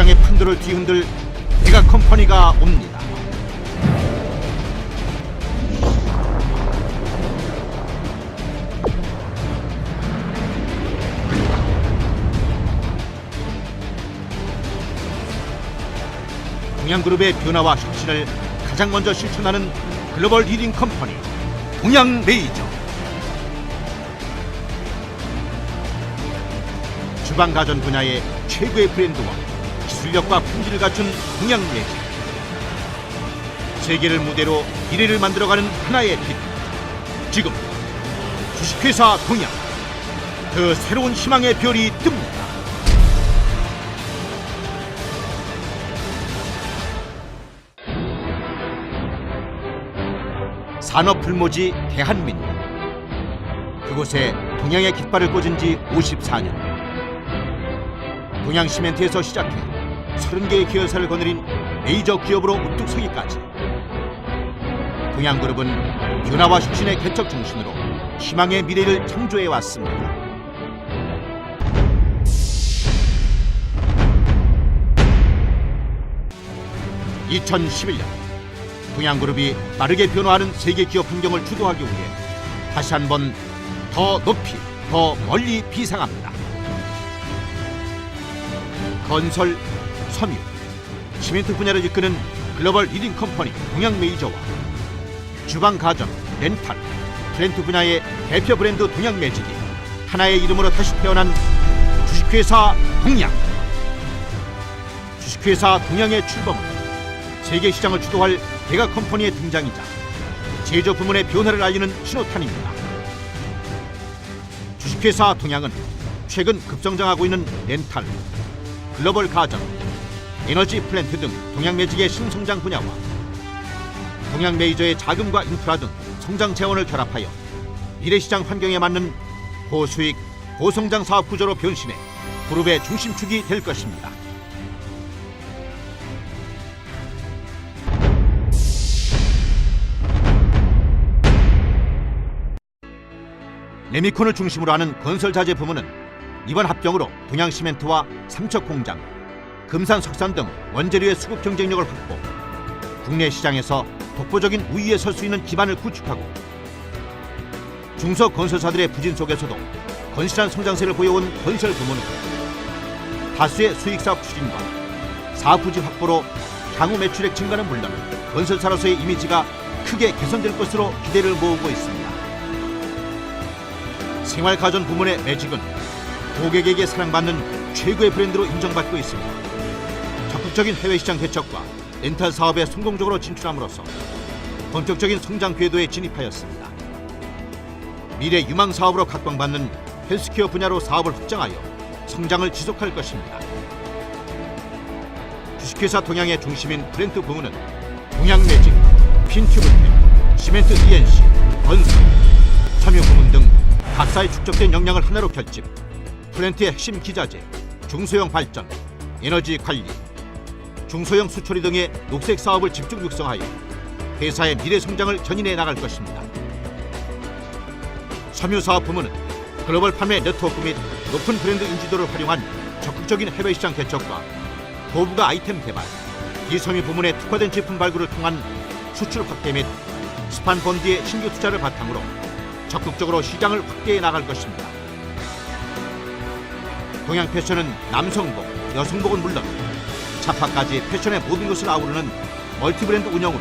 브랜드를 뒤흔들 대가 컴퍼니가 옵니다. 동양그룹의 변화와 혁신을 가장 먼저 실천하는 글로벌 리딩 컴퍼니 동양 메이저 주방 가전 분야의 최고의 브랜드와 기술력과 품질을 갖춘 동양 매직 세계를 무대로 미래를 만들어가는 하나의 빛. 지금 주식회사 동양 그 새로운 희망의 별이 뜹니다. 산업 불모지 대한민국. 그곳에 동양의 깃발을 꽂은 지 54년. 동양시멘트에서 시작해 30개의 계열사를 거느린 메이저 기업으로 우뚝 서기까지 동양그룹은 변화와 혁신의 개척 정신으로 희망의 미래를 창조해 왔습니다. (2011년) 동양그룹이 빠르게 변화하는 세계 기업 환경을 주도하기 위해 다시 한번 더 높이 더 멀리 비상합니다. 건설, 섬유, 시멘트 분야를 이끄는 글로벌 리딩 컴퍼니 동양 메이저와 주방 가전, 렌탈, 트렌트 분야의 대표 브랜드 동양 매직이 하나의 이름으로 다시 태어난 주식회사 동양. 주식회사 동양의 출범은 세계 시장을 주도할 대가 컴퍼니의 등장이자 제조 부문의 변화를 알리는 신호탄입니다. 주식회사 동양은 최근 급성장하고 있는 렌탈, 글로벌 가전, 에너지 플랜트 등 동양 매직의 신성장 분야와 동양 메이저의 자금과 인프라 등 성장 재원을 결합하여 미래 시장 환경에 맞는 고수익, 고성장 사업 구조로 변신해 그룹의 중심축이 될 것입니다. 레미콘을 중심으로 하는 건설 자재 부문은 이번 합병으로 동양시멘트와 삼척공장, 금산석산 등 원재료의 수급 경쟁력을 확보, 국내 시장에서 독보적인 우위에 설 수 있는 기반을 구축하고 중소 건설사들의 부진 속에서도 건실한 성장세를 보여온 건설 부문은 다수의 수익사업 추진과 사업 부지 확보로 향후 매출액 증가는 물론 건설사로서의 이미지가 크게 개선될 것으로 기대를 모으고 있습니다. 생활가전 부문의 매직은 고객에게 사랑받는 최고의 브랜드로 인정받고 있습니다. 적극적인 해외 시장 개척과 렌탈 사업에 성공적으로 진출함으로써 본격적인 성장 궤도에 진입하였습니다. 미래 유망 사업으로 각광받는 헬스케어 분야로 사업을 확장하여 성장을 지속할 것입니다. 주식회사 동양의 중심인 브랜드 부문은 동양매직, 핀튜브템, 시멘트 ENC, 건설, 섬유 부문 등 각사의 축적된 역량을 하나로 결집, 플랜트의 핵심 기자재, 중소형 발전, 에너지 관리, 중소형 수처리 등의 녹색 사업을 집중 육성하여 회사의 미래 성장을 견인해 나갈 것입니다. 섬유 사업 부문은 글로벌 판매 네트워크 및 높은 브랜드 인지도를 활용한 적극적인 해외 시장 개척과 고부가 아이템 개발, 비섬유 부문의 특화된 제품 발굴을 통한 수출 확대 및 스판 펀드의 신규 투자를 바탕으로 적극적으로 시장을 확대해 나갈 것입니다. 동양 패션은 남성복, 여성복은 물론 차파까지 패션의 모든 것을 아우르는 멀티브랜드 운영으로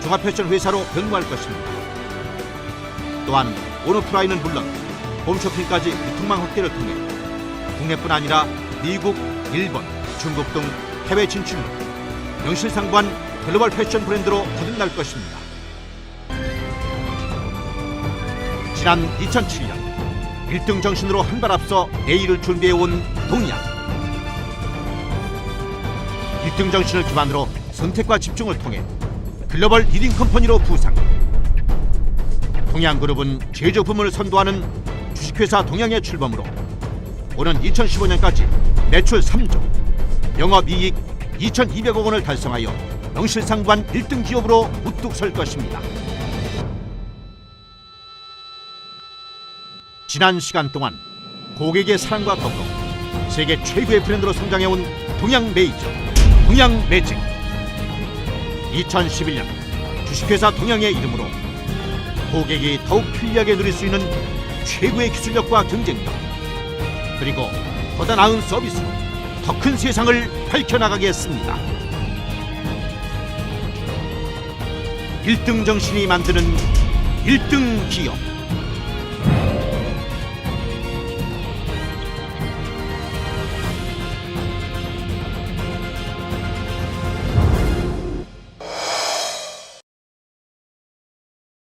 종합 패션 회사로 변모할 것입니다. 또한 온오프라인은 물론 홈쇼핑까지 유통망 확대를 통해 국내뿐 아니라 미국, 일본, 중국 등 해외 진출로 명실상부한 글로벌 패션 브랜드로 거듭날 것입니다. 지난 2007년 1등 정신으로 한 발 앞서 내일을 준비해온 동양 1등 정신을 기반으로 선택과 집중을 통해 글로벌 리딩 컴퍼니로 부상 동양그룹은 제조 부문을 선도하는 주식회사 동양의 출범으로 오는 2015년까지 매출 3조 영업이익 2,200억 원을 달성하여 명실상부한 1등 기업으로 우뚝 설 것입니다. 지난 시간 동안 고객의 사랑과 덕목 세계 최고의 브랜드로 성장해온 동양 메이저 동양 매직 2011년 주식회사 동양의 이름으로 고객이 더욱 편리하게 누릴 수 있는 최고의 기술력과 경쟁력 그리고 보다 나은 서비스로 더 큰 세상을 밝혀나가겠습니다. 1등 정신이 만드는 1등 기업